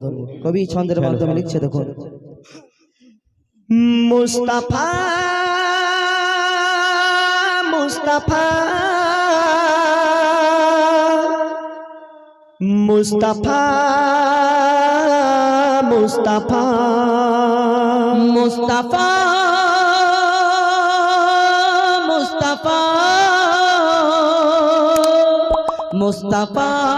কবি ছন্দের মাধ্যমে লিখছে দেখুন। মুস্তাফা মুস্তাফা মুস্তাফা মুস্তাফা মুস্তাফা মুস্তাফা মুস্তাফা।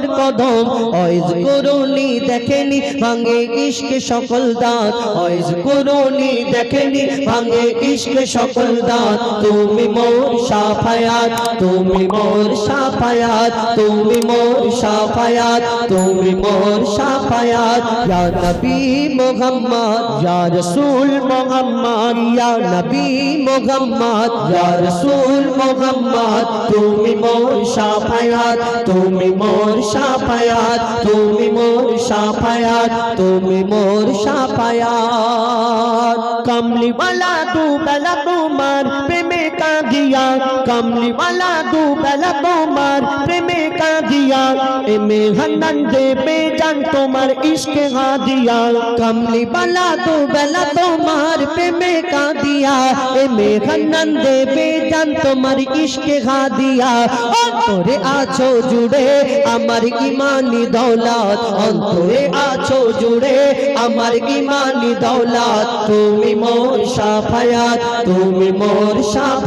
তোমার কদম। অয়জ করুনি দেখেনি, ভাঙে ইশকে সকল দাঁত। অয়জ করুনি দেখেনি, ভাঙে ইশকে সকল দাঁত। তুমি মোর সাফায়াত, তুমি মোর সাফায়াত, তুমি মোর সাফায়াত, তুমি মোর সাফায়াত। ইয়া নবী মুহাম্মদ, ইয়া রাসূল মুহাম্মদ, ইয়া নবী মুহাম্মদ, ইয়া রাসূল মুহাম্মদ। তুমি মোর সাফায়াত, তুমি মোর সাফায়াত তুমি মোর সাফায়াত তুমি মোর সাফায়াত। কমলিওয়ালা তু তোমার প্রেমে का गिया कमली वाला दुबल तोमार प्रेमे कागिया एमे हनन दे पे जान तुमार इश्क हा दिया कमली वाला दुबल तोमार प्रेमे कागिया एमे हनन दे पे जान तुमार इश्क हा हादिया অন্তরে আছো জুড়ে আমার ইমানি দৌলত অন্তরে আছো জুড়ে আমার ইমানি दौलत। তুমি मोर शाफयात তুমি मोर शाफ